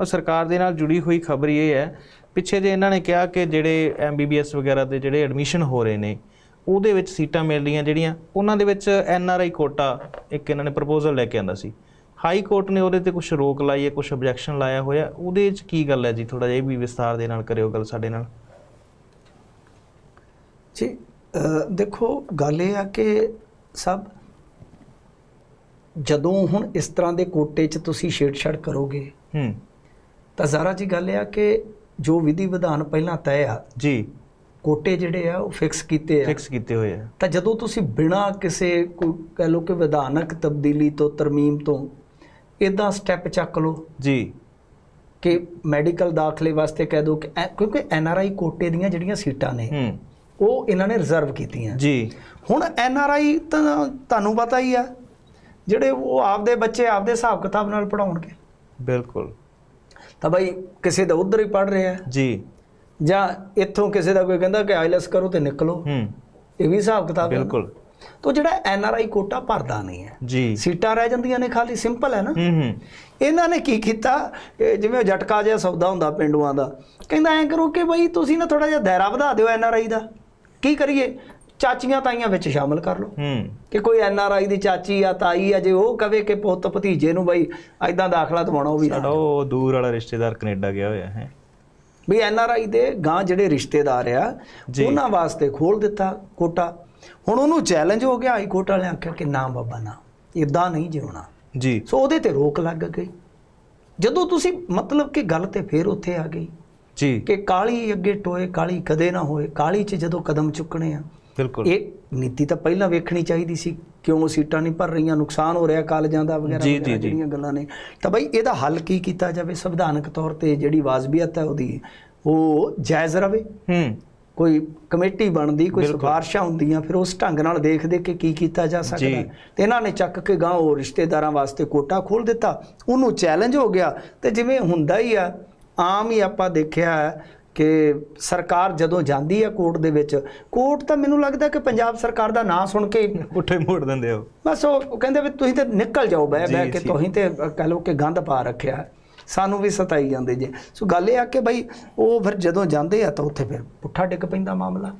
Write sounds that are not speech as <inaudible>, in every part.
ਔਰ ਸਰਕਾਰ ਦੇ ਨਾਲ ਜੁੜੀ ਹੋਈ ਖਬਰ ਇਹ ਹੈ ਪਿੱਛੇ ਜੇ ਇਹਨਾਂ ਨੇ ਕਿਹਾ ਕਿ ਜਿਹੜੇ ਐਮਬੀਬੀਐਸ ਵਗੈਰਾ ਦੇ ਜਿਹੜੇ ਐਡਮਿਸ਼ਨ ਹੋ ਰਹੇ ਨੇ ਉਹਦੇ ਵਿੱਚ ਸੀਟਾਂ ਮਿਲ ਰਹੀਆਂ ਜਿਹੜੀਆਂ ਉਹਨਾਂ ਦੇ ਵਿੱਚ ਐਨਆਰਆਈ ਕੋਟਾ ਇੱਕ ਇਹਨਾਂ ਨੇ ਪ੍ਰਪੋਜ਼ਲ ਲੈ ਕੇ ਆਂਦਾ ਸੀ। ਹਾਈ ਕੋਰਟ ਨੇ ਉਹਦੇ ਤੇ ਕੁਝ ਰੋਕ ਲਾਈ ਹੈ ਕੁਝ ਆਬਜੈਕਸ਼ਨ ਲਾਇਆ ਹੋਇਆ ਉਹਦੇ ਵਿੱਚ ਕੀ ਗੱਲ ਹੈ ਜੀ? ਥੋੜਾ ਜਿਹਾ ਇਹ ਵੀ ਵਿਸਤਾਰ ਦੇ ਨਾਲ ਕਰਿਓ ਗੱਲ ਸਾਡੇ ਨਾਲ। ਜੀ ਦੇਖੋ ਗੱਲ ਇਹ ਆ ਕਿ ਸਭ ਜਦੋਂ ਹੁਣ ਇਸ ਤਰ੍ਹਾਂ ਦੇ ਕੋਟੇ 'ਚ ਤੁਸੀਂ ਛੇੜਛਾੜ ਕਰੋਗੇ ਹੂੰ। ਤਾਂ ਜ਼ਾਰਾ ਜੀ ਗੱਲ ਇਹ ਆ ਕਿ ਜੋ ਵਿਧੀ ਵਿਧਾਨ ਪਹਿਲਾਂ ਤੈਅ ਆ ਜੀ। ਕੋਟੇ ਜਿਹੜੇ ਆ ਉਹ ਫਿਕਸ ਕੀਤੇ ਆ। ਫਿਕਸ ਕੀਤੇ ਹੋਏ ਆ। ਤਾਂ ਜਦੋਂ ਤੁਸੀਂ ਬਿਨਾਂ ਕਿਸੇ ਕੋਈ ਕਹਿ ਲਓ ਕਿ ਵਿਧਾਨਕ ਤਬਦੀਲੀ ਤੋਂ ਤਰਮੀਮ ਤੋਂ ਇਦਾਂ ਸਟੈਪ ਚੱਕ ਲਓ ਜੀ। ਕਿ ਮੈਡੀਕਲ ਦਾਖਲੇ ਵਾਸਤੇ ਕਹਿ ਦਿਓ ਕਿ ਕਿਉਂਕਿ ਐਨ ਆਰ ਆਈ ਕੋਟੇ ਦੀਆਂ ਜਿਹੜੀਆਂ ਸੀਟਾਂ ਨੇ ਉਹ ਇਹਨਾਂ ਨੇ ਰਿਜ਼ਰਵ ਕੀਤੀਆਂ। ਜੀ। ਹੁਣ ਐਨ ਆਰ ਆਈ ਤਾਂ ਤੁਹਾਨੂੰ ਪਤਾ ਹੀ ਆ ਜਿਹੜੇ ਉਹ ਆਪਦੇ ਬੱਚੇ ਆਪਦੇ ਹਿਸਾਬ ਕਿਤਾਬ ਨਾਲ ਪੜਾਉਣਗੇ ਬਿਲਕੁਲ। ਤਾਂ ਭਾਈ ਕਿਸੇ ਦਾ ਉਧਰ ਹੀ ਪੜ ਰਿਹਾ ਜੀ। ਜਾਂ ਇੱਥੋਂ ਕਿਸੇ ਦਾ ਕੋਈ ਕਹਿੰਦਾ ਕਿ ਆਈਲੈਸ ਕਰੋ ਤੇ ਨਿਕਲੋ। ਹੂੰ। ਇਹ ਵੀ ਹਿਸਾਬ ਕਿਤਾਬ ਹੈ ਬਿਲਕੁਲ। ਤਾਂ ਜਿਹੜਾ ਐਨ ਆਰ ਆਈ ਕੋਟਾ ਭਰਦਾ ਨਹੀਂ ਹੈ। ਜੀ। ਸੀਟਾਂ ਰਹਿ ਜਾਂਦੀਆਂ ਨੇ ਖਾਲੀ ਸਿੰਪਲ ਹੈ ਨਾ। ਹੂੰ ਹੂੰ। ਇਹਨਾਂ ਨੇ ਕੀ ਕੀਤਾ? ਜਿਵੇਂ ਉਹ ਜਟਕਾ ਜਿਹਾ ਸੌਦਾ ਹੁੰਦਾ ਪਿੰਡੂਆਂ ਦਾ। ਕਹਿੰਦਾ ਐਂ ਕਰੋ ਕਿ ਬਈ ਤੁਸੀਂ ਨਾ ਥੋੜਾ ਜਿਹਾ ਦਾਇਰਾ ਵਧਾ ਦਿਓ ਐਨ ਆਰ ਆਈ ਦਾ। ਕੀ ਕਰੀਏ? ਚਾਚੀਆਂ ਤਾਈਆਂ ਵਿੱਚ ਸ਼ਾਮਲ ਕਰ ਲਓ। ਹੂੰ। ਕਿ ਕੋਈ ਐਨ ਆਰ ਆਈ ਦੀ ਚਾਚੀ ਆ ਤਾਈ ਆ ਜੇ ਉਹ ਕਵੇ ਕਿ ਪੁੱਤ ਭਤੀਜੇ ਨੂੰ ਬਈ ਐਦਾਂ ਦਾਖਲਾ ਦਵਾਉਣਾ ਉਹ ਵੀ ਸਾਡਾ ਉਹ ਦੂਰ ਵਾਲਾ ਰਿਸ਼ਤੇਦਾਰ ਕੈਨੇਡਾ ਗਿਆ ਹੋਇਆ ਹੈ। ਵੀ ਐਨ ਆਰ ਆਈ ਦੇ ਗਾਂ ਜਿਹੜੇ ਰਿਸ਼ਤੇਦਾਰ ਆ। ਉਹਨਾਂ ਵਾਸਤੇ ਖੋਲ ਦਿੱਤਾ ਕੋਟਾ। ਹੁਣ ਉਹਨੂੰ ਚੈਲੰਜ ਹੋ ਗਿਆ ਹਾਈ ਕੋਰਟ ਵਾਲਿਆਂ ਆਖਿਆ ਕਿ ਨਾ ਬਾਬਾ ਨਾ। ਇਦਾਂ ਨਹੀਂ ਜਿਉਣਾ। ਜੀ। ਸੋ ਉਹਦੇ ਤੇ ਰੋਕ ਲੱਗ ਗਈ। ਜਦੋਂ ਤੁਸੀਂ ਮਤਲਬ ਕਿ ਗੱਲ ਤੇ ਫੇਰ ਉੱਥੇ ਆ ਗਈ ਜੀ। ਕਿ ਕਾਲੀ ਅੱਗੇ ਟੋਏ ਕਾਲੀ ਕਦੇ ਨਾ ਹੋਏ ਕਾਲੀ 'ਚ ਜਦੋਂ ਕਦਮ ਚੁੱਕਣੇ ਆ ਬਿਲਕੁਲ। ਇਹ ਨੀਤੀ ਤਾਂ ਪਹਿਲਾਂ ਵੇਖਣੀ ਚਾਹੀਦੀ ਸੀ ਕਿਉਂ ਸੀਟਾਂ ਨਹੀਂ ਭਰ ਰਹੀਆਂ ਨੁਕਸਾਨ ਹੋ ਰਿਹਾ ਕਾਲਜਾਂ ਦਾ ਵਗੈਰਾ। ਜਿਹੜੀਆਂ ਗੱਲਾਂ ਨੇ। ਤਾਂ ਬਈ ਇਹਦਾ ਹੱਲ ਕੀ ਕੀਤਾ ਜਾਵੇ? ਸੰਵਿਧਾਨਕ ਤੌਰ ਤੇ ਜਿਹੜੀ ਵਾਜਬੀਅਤ ਹੈ ਉਹਦੀ ਉਹ ਜਾਇਜ਼ ਰਵੇ? ਹੂੰ। ਕੋਈ ਕਮੇਟੀ ਬਣਦੀ ਕੋਈ। ਸਿਫਾਰਸ਼ਾਂ ਹੁੰਦੀਆਂ ਫਿਰ ਉਸ ਢੰਗ ਨਾਲ ਦੇਖਦੇ ਕਿ ਕੀ ਕੀਤਾ ਜਾ ਸਕਦਾ। ਤੇ ਇਹਨਾਂ ਨੇ ਚੱਕ ਕੇ ਗਾਂ ਉਹ ਰਿਸ਼ਤੇਦਾਰਾਂ ਵਾਸਤੇ ਕੋਟਾ ਖੋਲ ਦਿੱਤਾ। ਉਹਨੂੰ ਚੈਲੰਜ ਹੋ ਗਿਆ। ਤੇ ਜਿਵੇਂ ਹੁੰਦਾ ਹੀ ਆ ਆਮ ਹੀ ਆਪਾਂ ਦੇਖਿਆ ਹੈ ਕਿ ਸਰਕਾਰ ਜਦੋਂ ਜਾਂਦੀ ਹੈ ਕੋਰਟ ਦੇ ਵਿੱਚ ਕੋਰਟ ਤਾਂ ਮੈਨੂੰ ਲੱਗਦਾ ਕਿ ਪੰਜਾਬ ਸਰਕਾਰ ਦਾ ਨਾਂ ਸੁਣ ਕੇ ਉੱਠੇ ਮੋੜ ਦਿੰਦੇ ਹੋ ਬਸ ਉਹ ਕਹਿੰਦੇ ਵੀ ਤੁਸੀਂ ਤੇ ਨਿਕਲ ਜਾਓ ਬਹਿ ਬਹਿ ਕੇ। ਤੁਸੀਂ ਤੇ ਕਹਿ ਲਓ ਕਿ ਗੰਦ ਪਾ ਰੱਖਿਆ। ਸਾਨੂੰ ਵੀ ਸਤਾਈ ਜਾਂਦੇ ਜੇ ਸੋ ਗੱਲ ਇਹ ਆ ਕਿ ਬਈ ਉਹ ਫਿਰ ਜਦੋਂ ਜਾਂਦੇ ਆ ਤਾਂ ਉੱਥੇ ਫਿਰ ਪੁੱਠਾ ਡਿੱਗ ਪੈਂਦਾ ਮਾਮਲਾ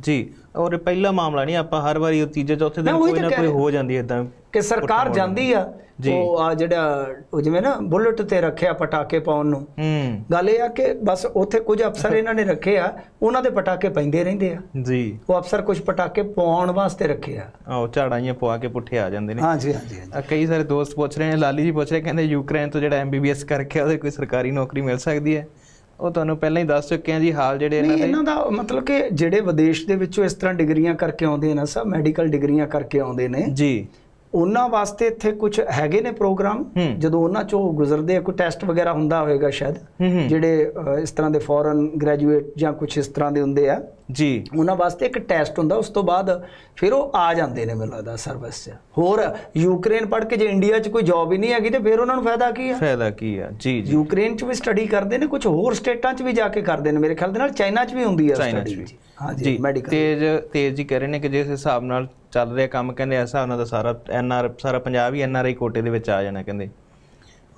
ਜੀ ਔਰ ਪਹਿਲਾ ਮਾਮਲਾ ਨਹੀਂ ਆਪਾਂ ਹਰ ਵਾਰੀ ਉਹ ਤੀਜੇ ਚੌਥੇ ਦਿਨ ਕੋਈ ਨਾ ਕੋਈ। ਹੋ ਜਾਂਦੀ ਹੈ ਇਦਾਂ ਕਿ ਸਰਕਾਰ ਜਾਂਦੀ ਆ। ਉਹ ਆ ਜਿਹੜਾ ਉਹ ਜਿਵੇਂ ਨਾ ਬੁਲਟ ਤੇ ਰੱਖਿਆ ਪਟਾਕੇ ਪਾਉਣ ਨੂੰ। ਹੂੰ। ਗੱਲ ਇਹ ਆ ਕਿ ਬਸ ਉੱਥੇ ਕੁਝ ਅਫਸਰ <laughs> ਇਹਨਾਂ ਨੇ ਰੱਖੇ ਆ ਉਹਨਾਂ ਦੇ ਪਟਾਕੇ ਪੈਂਦੇ ਰਹਿੰਦੇ ਆ। ਜੀ। ਉਹ ਅਫਸਰ ਕੁਝ ਪਟਾਕੇ ਪਾਉਣ ਵਾਸਤੇ ਰੱਖੇ ਆ। ਆਹ ਝਾੜਾਂ ਜਿਹੀਆਂ ਪਵਾ ਕੇ ਪੁੱਠੇ ਆ ਜਾਂਦੇ ਨੇ। ਹਾਂਜੀ ਹਾਂਜੀ ਕਈ ਸਾਰੇ ਦੋਸਤ ਪੁੱਛ ਰਹੇ ਨੇ ਲਾਲੀ ਜੀ ਪੁੱਛ ਰਹੇ ਕਹਿੰਦੇ ਯੂਕਰੇਨ ਤੋਂ ਜਿਹੜਾ ਐਮਬੀਬੀਐਸ ਕਰਕੇ ਉਹਦੇ ਕੋਈ ਸਰਕਾਰੀ ਨੌਕਰੀ ਮਿਲ ਸਕਦੀ ਹੈ? ਉਹ ਤੁਹਾਨੂੰ ਪਹਿਲਾਂ ਹੀ ਦੱਸ ਚੁੱਕੇ ਆ ਜੀ ਹਾਲ ਜਿਹੜੇ ਇਹਨਾਂ ਦੇ। ਇਹਨਾਂ ਦਾ ਮਤਲਬ ਕਿ ਜਿਹੜੇ ਵਿਦੇਸ਼ ਦੇ ਵਿੱਚੋਂ ਇਸ ਤਰ੍ਹਾਂ ਡਿਗਰੀਆਂ ਕਰਕੇ ਆਉਂਦੇ ਨੇ ਸਭ ਮੈਡੀਕਲ ਡਿਗਰੀਆਂ ਕਰਕੇ ਆਉਂਦੇ ਨੇ। ਜੀ। ਉਹਨਾਂ ਵਾਸਤੇ ਇੱਥੇ ਕੁਝ ਹੈਗੇ ਨੇ ਪ੍ਰੋਗਰਾਮ? ਹੂੰ। ਜਦੋਂ ਉਹਨਾਂ ਚੋਂ ਗੁਜ਼ਰਦੇ ਆ ਕੋਈ ਟੈਸਟ ਵਗੈਰਾ ਹੁੰਦਾ ਹੋਵੇਗਾ ਸ਼ਾਇਦ? ਹੂੰ ਹੂੰ। ਜਿਹੜੇ ਇਸ ਤਰ੍ਹਾਂ ਦੇ ਫੋਰਨ ਗ੍ਰੈਜੂਏਟ ਜਾਂ ਕੁਝ ਇਸ ਤਰ੍ਹਾਂ ਦੇ ਹੁੰਦੇ ਆ? ਜੀ। ਉਹਨਾਂ ਵਾਸਤੇ ਇੱਕ ਟੈਸਟ ਹੁੰਦਾ ਉਸ ਤੋਂ ਬਾਅਦ ਫਿਰ ਉਹ ਆ ਜਾਂਦੇ ਨੇ ਮੈਨੂੰ ਲੱਗਦਾ ਸਰਵਿਸ 'ਚ। ਹੋਰ ਯੂਕਰੇਨ ਪੜ੍ਹ ਕੇ ਜੇ ਇੰਡੀਆ 'ਚ ਕੋਈ ਜੌਬ ਹੀ ਨਹੀਂ ਹੈਗੀ ਤੇ ਫਿਰ ਉਹਨਾਂ ਨੂੰ ਫਾਇਦਾ ਕੀ ਆ? ਫਾਇਦਾ ਕੀ ਆ? ਜੀ ਜੀ। ਯੂਕਰੇਨ 'ਚ ਵੀ ਸਟੱਡੀ ਕਰਦੇ ਨੇ ਕੁਝ ਹੋਰ ਸਟੇਟਾਂ 'ਚ ਵੀ ਜਾ ਕੇ ਕਰਦੇ ਨੇ ਮੇਰੇ ਖਿਆਲ ਦੇ ਨਾਲ ਚਾਈਨਾ 'ਚ ਵੀ ਹੁੰਦੀ ਆ ਸਟੱਡੀ ਹਾਂਜੀ ਜੀ ਮੈਡੀਕਲ ਤੇਜ ਤੇਜ ਜੀ ਕਹਿ ਰਹੇ ਨੇ ਕਿ ਜਿਸ ਹਿਸਾਬ ਨਾਲ ਚੱਲ ਰਿਹਾ ਕੰਮ ਕਹਿੰਦੇ ਹਿਸਾਬ ਨਾਲ ਤਾਂ ਸਾਰਾ ਐਨਆਰ ਸਾਰਾ ਪੰਜਾਬ ਹੀ ਐਨਆਰਆਈ ਕੋਟੇ ਦੇ ਵਿੱਚ ਆ ਜਾਣਾ ਕਹਿੰਦੇ।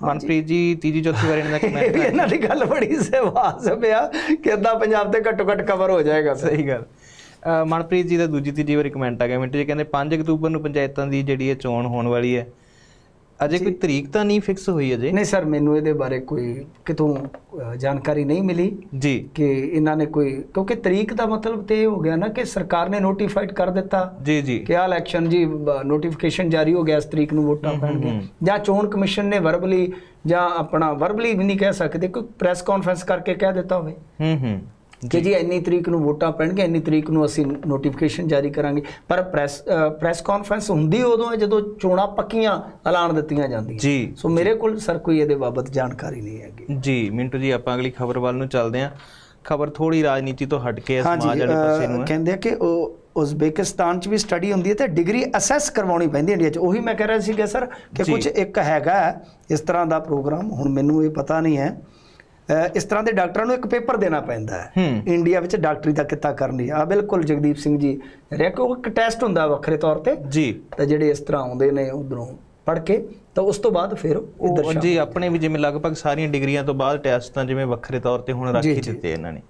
ਮਨਪ੍ਰੀਤ ਜੀ ਤੀਜੀ ਚੌਥੀ ਵਾਰ ਇਹਨਾਂ ਦਾ ਕਮੈਂਟ ਇਹਨਾਂ ਦੀ ਗੱਲ ਬੜੀ ਸਵਾਸ ਪਿਆ ਕਿ ਅੱਧਾ ਪੰਜਾਬ ਤੇ ਘੱਟੋ ਘੱਟ ਕਵਰ ਹੋ ਜਾਏਗਾ। ਸਹੀ ਗੱਲ। ਮਨਪ੍ਰੀਤ ਜੀ ਦਾ ਦੂਜੀ ਤੀਜੀ ਵਾਰੀ ਕਮੈਂਟ ਆ ਗਿਆ। ਮਿੰਟ ਜੀ ਕਹਿੰਦੇ 5 ਅਕਤੂਬਰ ਨੂੰ ਪੰਚਾਇਤਾਂ ਦੀ ਜਿਹੜੀ ਇਹ ਚੋਣ ਹੋਣ ਵਾਲੀ ਹੈ ਅਜੇ ਕੋਈ ਤਰੀਕ ਤਾਂ ਨਹੀਂ ਫਿਕਸ ਹੋਈ ਅਜੇ? ਨਹੀਂ ਸਰ ਮੈਨੂੰ ਇਹਦੇ ਬਾਰੇ ਕੋਈ ਕਿਤੋਂ ਜਾਣਕਾਰੀ ਨਹੀਂ ਮਿਲੀ ਜੀ। ਕਿ ਇਹਨਾਂ ਨੇ ਕੋਈ ਕਿਉਂਕਿ ਤਰੀਕ ਦਾ ਮਤਲਬ ਤੇ ਇਹ ਹੋ ਗਿਆ ਨਾ ਕਿ ਸਰਕਾਰ ਨੇ ਨੋਟੀਫਾਈਡ ਕਰ ਦਿੱਤਾ ਜੀ ਜੀ। ਕਿ ਆ ਇਲੈਕਸ਼ਨ ਜੀ ਨੋਟੀਫਿਕੇਸ਼ਨ ਜਾਰੀ ਹੋ ਗਿਆ ਇਸ ਤਰੀਕ ਨੂੰ ਵੋਟਾਂ ਪੈਣਗੀਆਂ। ਜਾਂ ਚੋਣ ਕਮਿਸ਼ਨ ਨੇ ਵਰਬਲੀ ਜਾਂ ਆਪਣਾ ਵਰਬਲੀ ਵੀ ਨਹੀਂ ਕਹਿ ਸਕਦੇ ਕੋਈ ਪ੍ਰੈਸ ਕਾਨਫਰੰਸ ਕਰਕੇ ਕਹਿ ਦਿੱਤਾ ਹੋਵੇ। ਹੂੰ ਹੂੰ। ਕਿ ਜੀ। ਇੰਨੀ ਤਰੀਕ ਨੂੰ ਵੋਟਾਂ ਪੈਣਗੀਆਂ ਇੰਨੀ ਤਰੀਕ ਨੂੰ ਅਸੀਂ ਨੋਟੀਫਿਕੇਸ਼ਨ ਜਾਰੀ ਕਰਾਂਗੇ। ਪਰ ਪ੍ਰੈਸ ਪ੍ਰੈਸ ਕਾਨਫਰੰਸ ਹੁੰਦੀ ਉਦੋਂ ਹੈ ਜਦੋਂ ਚੋਣਾਂ ਪੱਕੀਆਂ ਐਲਾਨ ਦਿੱਤੀਆਂ ਜਾਂਦੀਆਂ। ਜੀ ਸੋ ਮੇਰੇ ਕੋਲ ਸਰ ਕੋਈ ਇਹਦੇ ਬਾਬਤ ਜਾਣਕਾਰੀ ਨਹੀਂ ਹੈਗੀ। ਜੀ ਮਿੰਟੂ ਜੀ ਆਪਾਂ ਅਗਲੀ ਖਬਰ ਵੱਲ ਨੂੰ ਚੱਲਦੇ ਹਾਂ। ਖਬਰ ਥੋੜੀ ਰਾਜਨੀਤੀ ਤੋਂ ਹਟ ਕੇ ਸਮਾਜ ਵਾਲੇ ਪਾਸੇ ਨੂੰ ਕਹਿੰਦੇ ਆ ਕਿ ਉਹ ਉਜ਼ਬੇਕਿਸਤਾਨ ਚ ਵੀ ਸਟੱਡੀ ਹੁੰਦੀ ਹੈ ਤੇ ਡਿਗਰੀ ਅਸੈਸ ਕਰਵਾਉਣੀ ਪੈਂਦੀ ਇੰਡੀਆ ਚ। ਉਹੀ ਮੈਂ ਕਹਿ ਰਿਹਾ ਸੀਗਾ ਸਰ ਕਿ। ਕੁਝ ਇੱਕ ਹੈਗਾ ਇਸ ਤਰ੍ਹਾਂ ਦਾ ਪ੍ਰੋਗਰਾਮ ਹੁਣ ਮੈਨੂੰ ਇਹ ਪਤਾ ਨਹੀਂ ਹੈ। ਇਸ ਤਰ੍ਹਾਂ ਦੇ ਡਾਕਟਰਾਂ ਨੂੰ ਇੱਕ ਪੇਪਰ ਦੇਣਾ ਪੈਂਦਾ ਹੈ। ਇੰਡੀਆ ਵਿੱਚ ਡਾਕਟਰੀ ਦਾ ਕਿੱਤਾ ਕਰਨੀ ਆ। ਬਿਲਕੁਲ ਜਗਦੀਪ ਸਿੰਘ ਜੀ ਰਿਹਾ ਕਿ ਉਹ ਇੱਕ ਟੈਸਟ ਹੁੰਦਾ ਵੱਖਰੇ ਤੌਰ ਤੇ। ਜੀ। ਤਾਂ ਜਿਹੜੇ ਇਸ ਤਰ੍ਹਾਂ ਆਉਂਦੇ ਨੇ ਉਧਰੋਂ ਪੜ੍ਹ ਕੇ ਤਾਂ ਉਸ ਤੋਂ ਬਾਅਦ ਫਿਰ ਉਹ ਜੀ ਆਪਣੇ ਵੀ ਜਿਵੇਂ ਲਗਭਗ ਸਾਰੀਆਂ ਡਿਗਰੀਆਂ ਤੋਂ ਬਾਅਦ ਟੈਸਟ ਤਾਂ ਜਿਵੇਂ ਵੱਖਰੇ ਤੌਰ ਤੇ ਹੁਣ ਰੱਖ। ਦਿੱਤੇ ਇਹਨਾਂ ਨੇ।